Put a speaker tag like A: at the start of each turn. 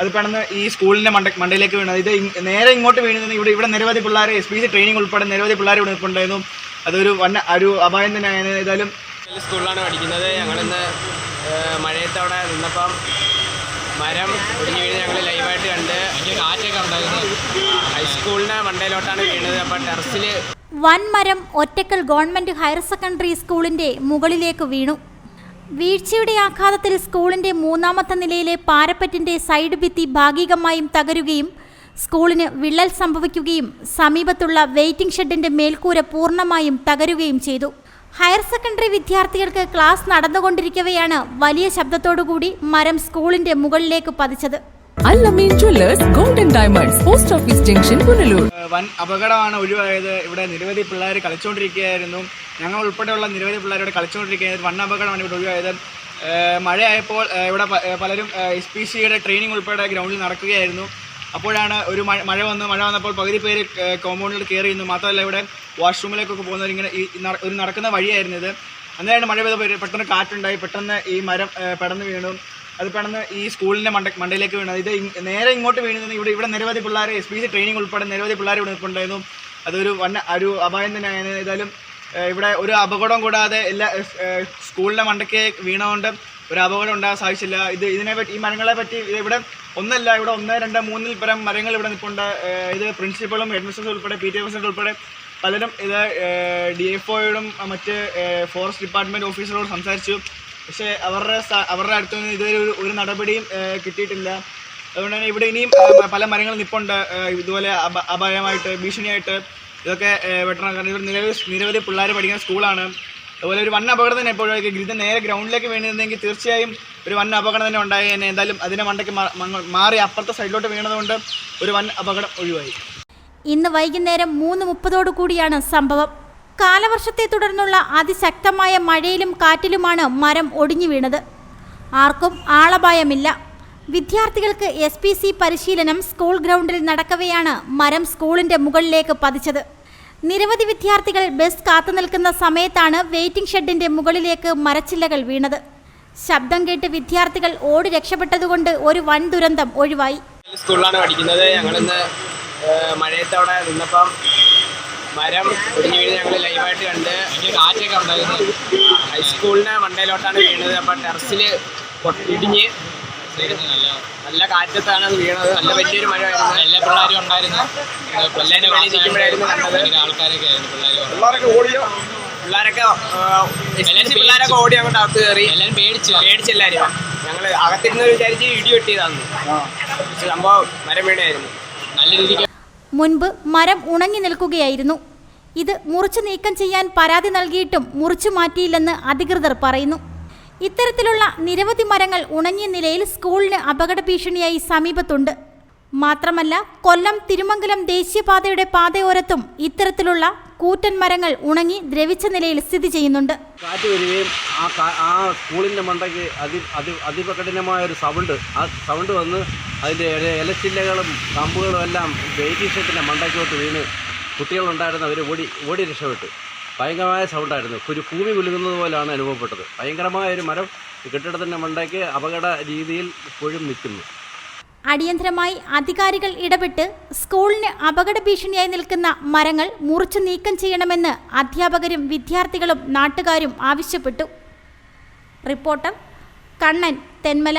A: അത് പെടുന്ന ഈ സ്കൂളിന്റെ മണ്ട മണ്ടയിലേക്ക് വീണത്. ഇത് നേരെ ഇങ്ങോട്ട് വീണത് ഇവിടെ ഇവിടെ നിരവധി പിള്ളേർ എസ് പി സി ട്രെയിനിങ് ഉൾപ്പെടെ നിരവധി പിള്ളേർ ഇവിടെ നിൽപ്പുണ്ടായിരുന്നു. അതൊരു വന്ന ഒരു അപായം തന്നെയാണ്. ഏതായാലും
B: സ്കൂളിലാണ് പഠിക്കുന്നത്. ഞങ്ങളിന്ന് മഴയത്ത് അവിടെ നിന്നപ്പം മരം ഒടിഞ്ഞു വീണ് ഞങ്ങൾ ലൈവായിട്ട് കണ്ട് കാറ്റൊക്കെ ഉണ്ടായിരുന്നു. ഹൈസ്കൂളിന്റെ മണ്ടയിലോട്ടാണ് വീണത്. അപ്പം ടെറസിൽ
C: വൻമരം ഒറ്റക്കൽ ഗവൺമെന്റ് ഹയർ സെക്കൻഡറി സ്കൂളിന്റെ മുകളിലേക്ക് വീണു. വീഴ്ചയുടെ ആഘാതത്തിൽ സ്കൂളിന്റെ മൂന്നാമത്തെ നിലയിലെ പാരപ്പറ്റിന്റെ സൈഡ് ഭിത്തി ഭാഗികമായും തകരുകയും സ്കൂളിന് വിള്ളൽ സംഭവിക്കുകയും സമീപത്തുള്ള വെയിറ്റിംഗ് ഷെഡിന്റെ മേൽക്കൂര പൂർണമായും തകരുകയും ചെയ്തു. ഹയർ സെക്കൻഡറി വിദ്യാർത്ഥികൾക്ക് ക്ലാസ് നടന്നുകൊണ്ടിരിക്കവെയാണ് വലിയ ശബ്ദത്തോടുകൂടി മരം സ്കൂളിന്റെ മുകളിലേക്ക് പതിച്ചത്.
D: Allameen jewellers golden diamonds post office junction Punalur
A: വൻ അപകടമാണ് ഒഴിവായത്. ഇവിടെ നിരവധി പിള്ളേർ കളിച്ചുകൊണ്ടിരിക്കുകയായിരുന്നു ഞങ്ങൾ ഉൾപ്പെടെയുള്ള നിരവധി പിള്ളേർ ഇവിടെ കളിച്ചുകൊണ്ടിരിക്കുകയായിരുന്നു വൻ അപകടമാണ് ഇവിടെ ഒഴിവായത്. മഴയായപ്പോൾ ഇവിടെ പലരും എസ് പി സിയുടെ ട്രെയിനിങ് ഉൾപ്പെടെ ഗ്രൗണ്ടിൽ നടക്കുകയായിരുന്നു. അപ്പോഴാണ് ഒരു മഴ വന്നു മഴ വന്നപ്പോൾ പകുതി പേര് കോമ്പൗണ്ടിൽ കയറി നിന്നു. മാത്രമല്ല ഇവിടെ വാഷ്റൂമിലേക്കൊക്കെ പോകുന്നവർ ഇങ്ങനെ ഈ ഒരു നടക്കുന്ന വഴിയായിരുന്നു ഇത്. അന്നേരമാണ് മഴ പെയ്തപ്പോൾ പെട്ടെന്ന് കാറ്റുണ്ടായി. പെട്ടെന്ന് ഈ മരം പെടന്ന് വീണു. അത് പെടുന്ന ഈ സ്കൂളിന്റെ മണ്ട മണ്ടയിലേക്ക് വീണത്. ഇത് നേരെ ഇങ്ങോട്ട് വീണത് ഇവിടെ ഇവിടെ നിരവധി പിള്ളേർ എസ് പി സി ട്രെയിനിങ് ഉൾപ്പെടെ നിരവധി പിള്ളേർ ഇവിടെ നിൽപ്പുണ്ടായിരുന്നു. അതൊരു വന്ന ഒരു അപായം തന്നെയാണ്. ഏതായാലും ഇവിടെ ഒരു അപകടം കൂടാതെ എല്ലാ സ്കൂളിന്റെ മണ്ടയ്ക്ക് വീണതുകൊണ്ട് ഒരു അപകടം ഉണ്ടാകാൻ സാധിച്ചില്ല. ഇത് ഇതിനെ പറ്റി ഈ മരങ്ങളെ പറ്റി ഇവിടെ ഒന്നല്ല ഇവിടെ ഒന്ന് രണ്ട് മൂന്നിൽ പരം മരങ്ങൾ ഇവിടെ നിൽപ്പുണ്ട്. ഇത് പ്രിൻസിപ്പളും ഹെഡ്മിസ്റ്റേഴ്സ് ഉൾപ്പെടെ പി ടി പ്രസിഡന്റ് ഉൾപ്പെടെ പലരും ഇത് ഡി എഫ് ഒയോടും മറ്റ് ഫോറസ്റ്റ് ഡിപ്പാർട്ട്മെന്റ് ഓഫീസറോടും സംസാരിച്ചു. പക്ഷേ അവരുടെ അവരുടെ അടുത്ത് നിന്ന് ഇതുവരെ ഒരു ഒരു നടപടിയും കിട്ടിയിട്ടില്ല. അതുകൊണ്ട് തന്നെ ഇവിടെ ഇനിയും പല മരങ്ങൾ നിപ്പുണ്ട്. ഇതുപോലെ അപ- അപായമായിട്ട് ഭീഷണിയായിട്ട് ഇതൊക്കെ വെട്ടണം. കാരണം ഇവർ നിരവധി നിരവധി പിള്ളേർ പഠിക്കുന്ന സ്കൂളാണ്. അതുപോലെ ഒരു വൻ അപകടം തന്നെ എപ്പോഴും ഇത് നേരെ ഗ്രൗണ്ടിലേക്ക് വീണിരുന്നെങ്കിൽ തീർച്ചയായും ഒരു വൻ അപകടം തന്നെ ഉണ്ടായി. തന്നെ എന്തായാലും അതിന്റെ മണ്ടയ്ക്ക് മാറി അപ്പുറത്തെ സൈഡിലോട്ട് വീണതുകൊണ്ട് ഒരു വൻ അപകടം ഒഴിവായി.
C: ഇന്ന് വൈകുന്നേരം മൂന്ന് മുപ്പതോടു കൂടിയാണ് സംഭവം. കാലവർഷത്തെ തുടർന്നുള്ള അതിശക്തമായ മഴയിലും കാറ്റിലുമാണ് മരം ഒടിഞ്ഞു വീണത്. ആർക്കും ആളപായമില്ല. വിദ്യാർത്ഥികൾക്ക് എസ് പി സി പരിശീലനം സ്കൂൾ ഗ്രൗണ്ടിൽ നടക്കവെയാണ് മരം സ്കൂളിന്റെ മുകളിലേക്ക് പതിച്ചത്. നിരവധി വിദ്യാർത്ഥികൾ ബസ് കാത്തു നിൽക്കുന്ന സമയത്താണ് വെയിറ്റിംഗ് ഷെഡിന്റെ മുകളിലേക്ക് മരച്ചില്ലകൾ വീണത്. ശബ്ദം കേട്ട് വിദ്യാർത്ഥികൾ ഓടി രക്ഷപ്പെട്ടതുകൊണ്ട് ഒരു വൻ ദുരന്തം ഒഴിവായി.
B: സ്കൂളിലാണ് പഠിക്കുന്നത്. ഞങ്ങളിന്ന് അവിടെ നിന്നപ്പം മരം ഒടിഞ്ഞു വീണ് ഞങ്ങൾ ലൈവായിട്ട് കണ്ട് കാറ്റൊക്കെ ഉണ്ടായിരുന്നു. ഹൈസ്കൂളിന്റെ മണ്ടയിലോട്ടാണ് വീണത്. അപ്പം ടെറസിൽ ഇടിഞ്ഞ് നല്ല കാറ്റത്താണ് അത് വീണത്. നല്ല വലിയൊരു മഴ ആയിരുന്നു എല്ലാ പിള്ളേരും ഉണ്ടായിരുന്നു. പിള്ളേരെ വെളിയിൽ നിൽക്കുമ്പോഴായിരുന്നു കണ്ടത്. ആൾക്കാരൊക്കെ ആയിരുന്നു പിള്ളേരൊക്കെ എസ് പിള്ളേരൊക്കെ ഓടി അങ്ങോട്ട് അകത്ത് കയറി. എല്ലാവരും പേടിച്ചു. പേടിച്ചെല്ലാരും ഞങ്ങൾ അകത്തിരുന്ന് വിചാരിച്ച് ഇടി വെട്ടിയതാന്ന് പക്ഷെ സംഭവം മരം വീണായിരുന്നു. നല്ല രീതിക്ക്
C: മുൻപ് മരം ഉണങ്ങി നിൽക്കുകയായിരുന്നു. ഇത് മുറിച്ചു നീക്കം ചെയ്യാൻ പരാതി നൽകിയിട്ടും മുറിച്ചു മാറ്റിയില്ലെന്ന് അധികൃതർ പറയുന്നു. ഇത്തരത്തിലുള്ള നിരവധി മരങ്ങൾ ഉണങ്ങിയ നിലയിൽ സ്കൂളിന് അപകട ഭീഷണിയായി സമീപത്തുണ്ട്. മാത്രമല്ല കൊല്ലം തിരുമംഗലം ദേശീയപാതയുടെ പാതയോരത്തും ഇത്തരത്തിലുള്ള കൂറ്റൻ മരങ്ങൾ ഉണങ്ങി ദ്രവിച്ച നിലയിൽ സ്ഥിതി ചെയ്യുന്നുണ്ട്.
E: കാറ്റ് വരികയും ആ ആ സ്കൂളിന്റെ മണ്ടയ്ക്ക് അതി അതി അതിപ്രകഠിനമായ ഒരു സൗണ്ട് ആ സൗണ്ട് വന്ന് അതിന്റെ ഇല ഇലച്ചില്ലകളും കമ്പുകളും എല്ലാം വെയിറ്റിംഗ് ഷെഡിന്റെ മണ്ടയ്ക്കോട്ട് വീണ് കുട്ടികളുണ്ടായിരുന്നവർ ഓടി ഓടി രക്ഷപ്പെട്ടു. ഭയങ്കരമായ സൗണ്ടായിരുന്നു ഒരു ഭൂമി കുലുങ്ങുന്നത് പോലെയാണ് അനുഭവപ്പെട്ടത്. ഭയങ്കരമായ ഒരു മരം കെട്ടിടത്തിന്റെ മണ്ടയ്ക്ക് അപകട രീതിയിൽ ഇപ്പോഴും നിൽക്കുന്നു.
C: അടിയന്തരമായി അധികാരികൾ ഇടപെട്ട് സ്കൂളിന് അപകട ഭീഷണിയായി നിൽക്കുന്ന മരങ്ങൾ മുറിച്ചു നീക്കം ചെയ്യണമെന്ന് അധ്യാപകരും വിദ്യാർത്ഥികളും നാട്ടുകാരും ആവശ്യപ്പെട്ടു. റിപ്പോർട്ടർ കണ്ണൻ തെന്മല